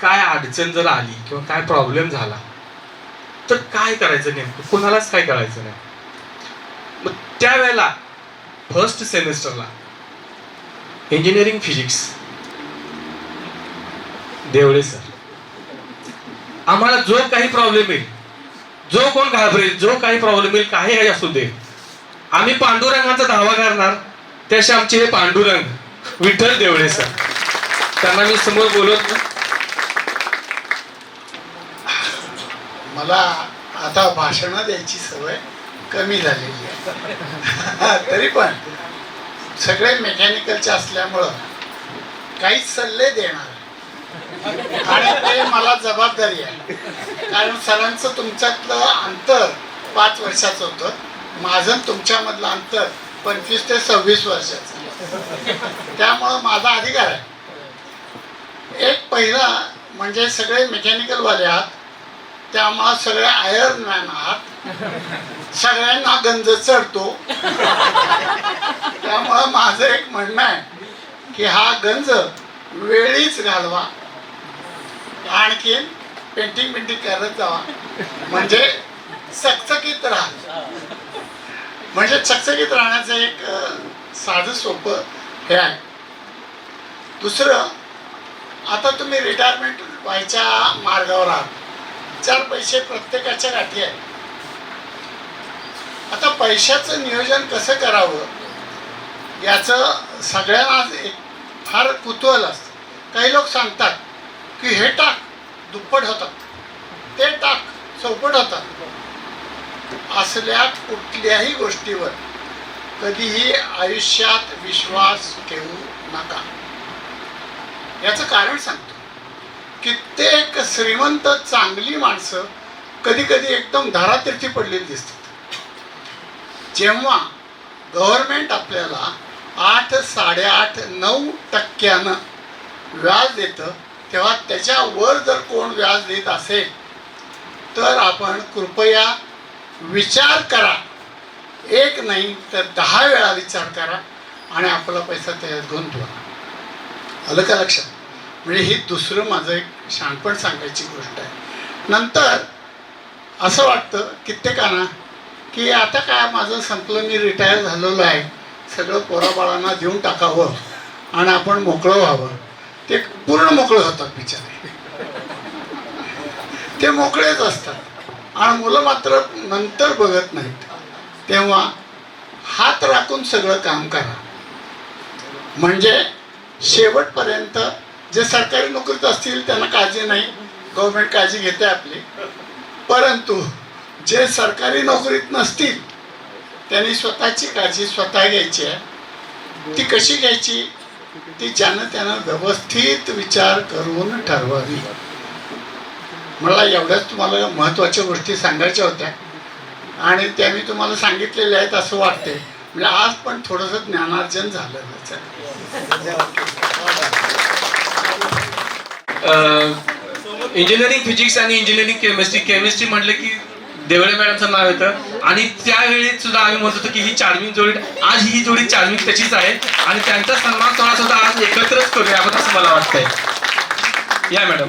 काय अडचण जर आली किंवा काय प्रॉब्लेम झाला तर काय करायचं नेमकं? कोणालाच काय करायचं नाही. मग त्यावेळेला फर्स्ट सेमिस्टरला इंजिनिअरिंग फिजिक्स देवळे सर आम्हाला जो काही प्रॉब्लेम येईल जो कोण घाबरेल जो काही प्रॉब्लेम येईल काही असू दे. आम्ही पांडुरंगाचा धावा करणार त्याशी आमचे हे पांडुरंग विठ्ठल देवळे सर त्यांना मी समोर बोलत मला आता भाषणं द्यायची सवय कमी झालेली आहे. तरी पण सगळे मेकॅनिकलचे असल्यामुळं काही सल्ले देणार आणि ते मला जबाबदारी आहे. कारण सरांचं तुमच्यातलं अंतर पाच वर्षाचं होतं. माझं तुमच्यामधलं अंतर पंचवीस ते सव्वीस वर्षाचं. त्यामुळं माझा अधिकार आहे. एक पहिला म्हणजे सगळे मेकॅनिकलवाले आहात. त्यामुळं सगळे आयर मॅन आहात. सगळ्यांना गंज चढतो. त्यामुळं माझं एक म्हणणं आहे की हा गंज वेळीच घालवा. आणखीन पेंटिंग पेंटिंग करत जावा. म्हणजे चकचकीत राहा. म्हणजे चकचकीत राहण्याचं एक साधं सोपं हे आहे. दुसरं आता तुम्ही रिटायरमेंट व्हायच्या मार्गावर आहात. चार पैसे प्रत्येकाच्या गाठी आहेत. आता पैशाचं नियोजन कसं करावं? याचं सगळ्यांना एक फार कुतूहल असतं. काही लोक सांगतात की हे टाक दुप्पट होतात. ते टाक चौपट होतात. असल्या कुठल्याही गोष्टीवर कधीही आयुष्यात विश्वास ठेवू नका. याचं कारण सांगतो. कित्येक श्रीमंत चांगली माणसं कधी कधी एकदम धारातीर्थी पडलेली दिसतात. जेव्हा गव्हर्मेंट आपल्याला आठ साडेआठ नऊ टक्क्यानं व्याज देतं तेव्हा त्याच्यावर जर कोण व्याज देत असेल तर आपण कृपया विचार करा. एक नाही तर दहा वेळा विचार करा आणि आपला पैसा त्याच्यात गुंतवा. आलं का लक्षात? म्हणजे ही दुसरं माझं एक शहाणपण सांगायची गोष्ट आहे. नंतर असं वाटतं कित्येकांना की आता काय माझं संपलं मी रिटायर झालेलो आहे. सगळं पोराबाळांना देऊन टाकावं आणि आपण मोकळं व्हावं. ते पूर्ण मोकळे होतात बिचारे. ते मोकळेच असतात. आणि मुलं मात्र नंतर बघत नाहीत. तेव्हा हात राखून सगळं काम करा. म्हणजे शेवटपर्यंत जे सरकारी नोकरीत असतील त्यांना काळजी नाही. गव्हर्नमेंट काळजी घेते आपली. परंतु जे सरकारी नोकरीत नसतील त्यांनी स्वतःची काळजी स्वतः घ्यायची आहे. ती कशी घ्यायची? ती ज्यानं त्यानं व्यवस्थित विचार करून ठरवावी. मला एवढ्याच तुम्हाला महत्त्वाच्या गोष्टी सांगायच्या होत्या. आणि त्या मी तुम्हाला सांगितलेल्या आहेत असं वाटते म्हणजे आज पण थोडंसं ज्ञानार्जन झालं. त्याचं इंजिनिअरिंग फिजिक्स आणि इंजिनिअरिंग केमिस्ट्री केमिस्ट्री म्हटलं की देवळे मॅडमचं नाव येतं. आणि त्यावेळी सुद्धा आम्ही म्हणत होतो की ही चार्मिंग जोडी आज ही जोडी चार्मिंग तशीच आहे. आणि त्यांचा सन्मान सोहळा सुद्धा आज एकत्रच करूया आपण असं मला वाटतंय. या मॅडम.